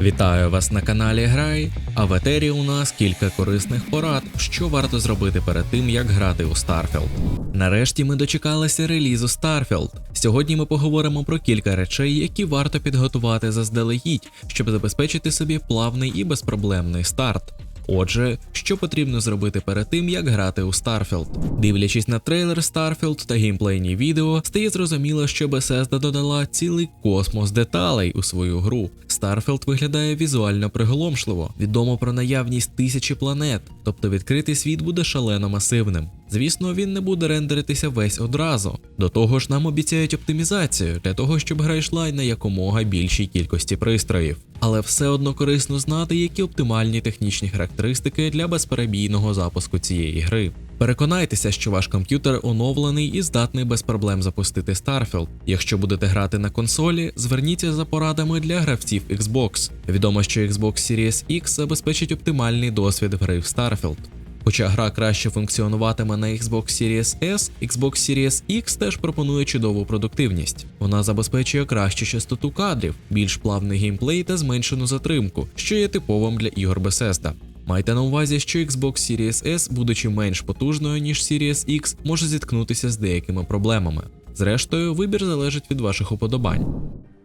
Вітаю вас на каналі Грай. А в етері у нас кілька корисних порад, що варто зробити перед тим, як грати у Starfield. Нарешті ми дочекалися релізу Starfield. Сьогодні ми поговоримо про кілька речей, які варто підготувати заздалегідь, щоб забезпечити собі плавний і безпроблемний старт. Отже, що потрібно зробити перед тим, як грати у Starfield? Дивлячись на трейлер Starfield та геймплейні відео, стає зрозуміло, що Bethesda додала цілий космос деталей у свою гру. Starfield виглядає візуально приголомшливо, відомо про наявність тисячі планет, тобто відкритий світ буде шалено масивним. Звісно, він не буде рендеритися весь одразу. До того ж, нам обіцяють оптимізацію для того, щоб гра йшла й на якомога більшій кількості пристроїв. Але все одно корисно знати, які оптимальні технічні характеристики для безперебійного запуску цієї гри. Переконайтеся, що ваш комп'ютер оновлений і здатний без проблем запустити Starfield. Якщо будете грати на консолі, зверніться за порадами для гравців Xbox. Відомо, що Xbox Series X забезпечить оптимальний досвід гри в Starfield. Хоча гра краще функціонуватиме на Xbox Series S, Xbox Series X теж пропонує чудову продуктивність. Вона забезпечує кращу частоту кадрів, більш плавний геймплей та зменшену затримку, що є типовим для ігор Bethesda. Майте на увазі, що Xbox Series S, будучи менш потужною, ніж Series X, може зіткнутися з деякими проблемами. Зрештою, вибір залежить від ваших уподобань.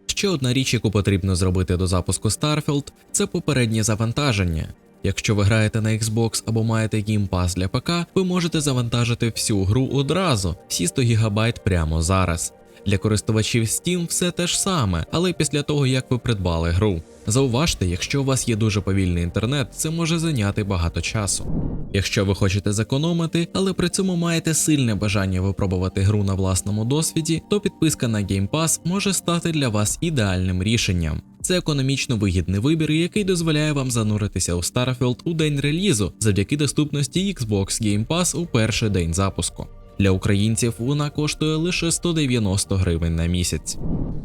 Ще одна річ, яку потрібно зробити до запуску Starfield, це попереднє завантаження. Якщо ви граєте на Xbox або маєте Pass для ПК, ви можете завантажити всю гру одразу, всі 100 ГБ прямо зараз. Для користувачів Steam все те ж саме, але після того як ви придбали гру. Зауважте, якщо у вас є дуже повільний інтернет, це може зайняти багато часу. Якщо ви хочете зекономити, але при цьому маєте сильне бажання випробувати гру на власному досвіді, то підписка на Game Pass може стати для вас ідеальним рішенням. Це економічно вигідний вибір, який дозволяє вам зануритися у Starfield у день релізу завдяки доступності Xbox Game Pass у перший день запуску. Для українців вона коштує лише 190 гривень на місяць.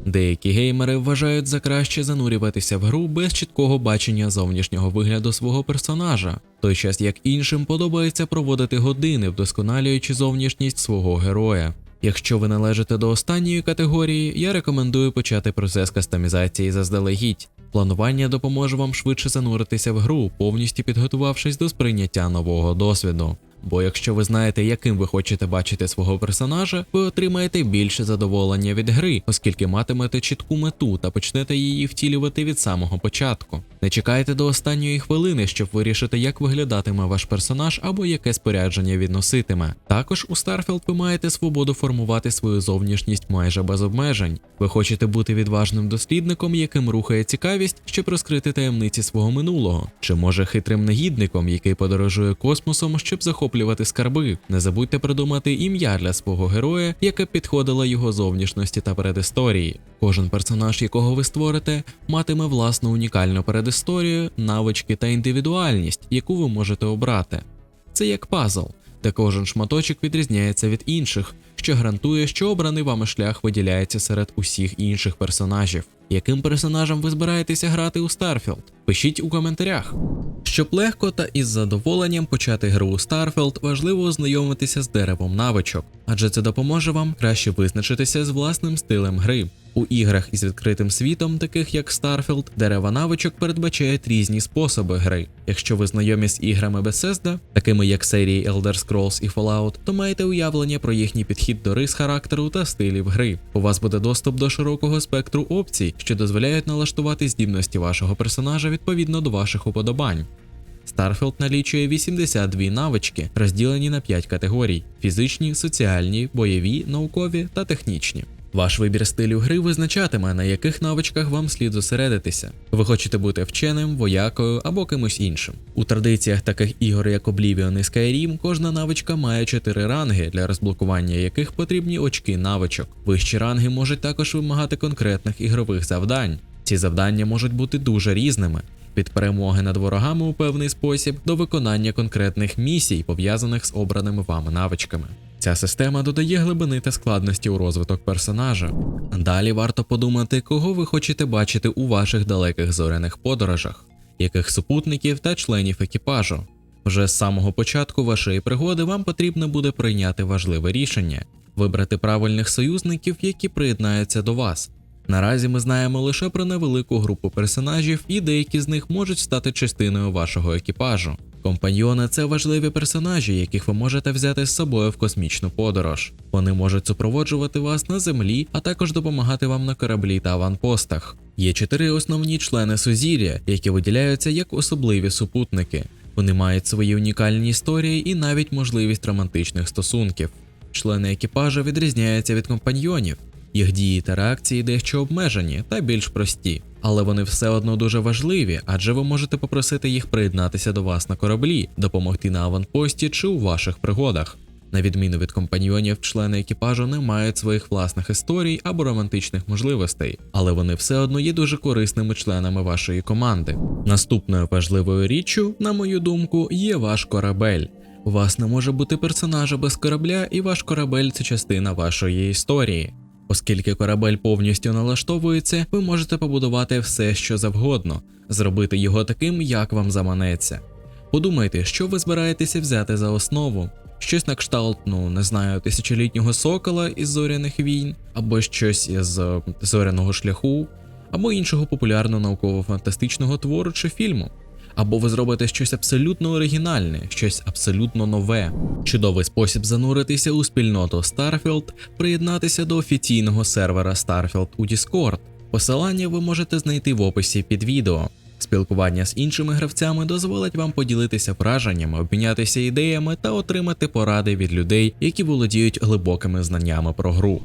Деякі геймери вважають за краще занурюватися в гру без чіткого бачення зовнішнього вигляду свого персонажа, той час як іншим подобається проводити години, вдосконалюючи зовнішність свого героя. Якщо ви належите до останньої категорії, я рекомендую почати процес кастомізації заздалегідь. Планування допоможе вам швидше зануритися в гру, повністю підготувавшись до сприйняття нового досвіду. Бо якщо ви знаєте, яким ви хочете бачити свого персонажа, ви отримаєте більше задоволення від гри, оскільки матимете чітку мету та почнете її втілювати від самого початку. Не чекайте до останньої хвилини, щоб вирішити, як виглядатиме ваш персонаж або яке спорядження він носитиме. Також у Starfield ви маєте свободу формувати свою зовнішність майже без обмежень. Ви хочете бути відважним дослідником, яким рухає цікавість, щоб розкрити таємниці свого минулого, чи може хитрим негідником, який подорожує космосом, щоб захоплювати скарби. Не забудьте придумати ім'я для свого героя, яке підходило його зовнішності та передісторії. Кожен персонаж, якого ви створите, матиме власну унікальну передісторію, навички та індивідуальність, яку ви можете обрати. Це як пазл, де кожен шматочок відрізняється від інших, що гарантує, що обраний вами шлях виділяється серед усіх інших персонажів. Яким персонажем ви збираєтеся грати у Starfield? Пишіть у коментарях. Щоб легко та із задоволенням почати гру у Starfield, важливо ознайомитися з деревом навичок, адже це допоможе вам краще визначитися з власним стилем гри. У іграх із відкритим світом, таких як Starfield, дерева навичок передбачають різні способи гри. Якщо ви знайомі з іграми Bethesda, такими як серії Elder Scrolls і Fallout, то маєте уявлення про їхній підхід до рис характеру та стилів гри. У вас буде доступ до широкого спектру опцій, що дозволяють налаштувати здібності вашого персонажа відповідно до ваших уподобань. Starfield налічує 82 навички, розділені на 5 категорій: фізичні, соціальні, бойові, наукові та технічні. Ваш вибір стилю гри визначатиме, на яких навичках вам слід зосередитися. Ви хочете бути вченим, воякою або кимось іншим. У традиціях таких ігор, як Oblivion і Skyrim, кожна навичка має 4 ранги, для розблокування яких потрібні очки навичок. Вищі ранги можуть також вимагати конкретних ігрових завдань. Ці завдання можуть бути дуже різними. Від перемоги над ворогами у певний спосіб до виконання конкретних місій, пов'язаних з обраними вами навичками. Ця система додає глибини та складності у розвиток персонажа. Далі варто подумати, кого ви хочете бачити у ваших далеких зоряних подорожах, яких супутників та членів екіпажу. Вже з самого початку вашої пригоди вам потрібно буде прийняти важливе рішення вибрати правильних союзників, які приєднаються до вас. Наразі ми знаємо лише про невелику групу персонажів, і деякі з них можуть стати частиною вашого екіпажу. Компаньйони це важливі персонажі, яких ви можете взяти з собою в космічну подорож. Вони можуть супроводжувати вас на землі, а також допомагати вам на кораблі та аванпостах. Є чотири основні члени Сузір'я, які виділяються як особливі супутники. Вони мають свої унікальні історії і навіть можливість романтичних стосунків. Члени екіпажу відрізняються від компаньйонів. Їх дії та реакції дещо обмежені та більш прості, але вони все одно дуже важливі, адже ви можете попросити їх приєднатися до вас на кораблі, допомогти на аванпості чи у ваших пригодах. На відміну від компаньйонів, члени екіпажу не мають своїх власних історій або романтичних можливостей, але вони все одно є дуже корисними членами вашої команди. Наступною важливою річчю, на мою думку, є ваш корабель. У вас не може бути персонажа без корабля, і ваш корабель це частина вашої історії. Оскільки корабель повністю налаштовується, ви можете побудувати все, що завгодно, зробити його таким, як вам заманеться. Подумайте, що ви збираєтеся взяти за основу. Щось на кшталт, ну не знаю, тисячолітнього сокола із зоряних війн, або щось із е, зоряного шляху, або іншого популярного науково-фантастичного твору чи фільму. Або ви зробите щось абсолютно оригінальне, щось абсолютно нове. Чудовий спосіб зануритися у спільноту Starfield, приєднатися до офіційного сервера Starfield у Discord. Посилання ви можете знайти в описі під відео. Спілкування з іншими гравцями дозволить вам поділитися враженнями, обмінятися ідеями та отримати поради від людей, які володіють глибокими знаннями про гру.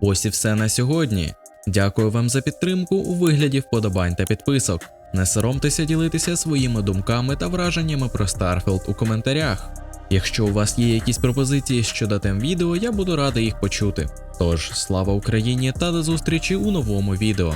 Ось і все на сьогодні. Дякую вам за підтримку у вигляді вподобань та підписок. Не соромтеся ділитися своїми думками та враженнями про Starfield у коментарях. Якщо у вас є якісь пропозиції щодо тем відео, я буду радий їх почути. Тож, слава Україні та до зустрічі у новому відео.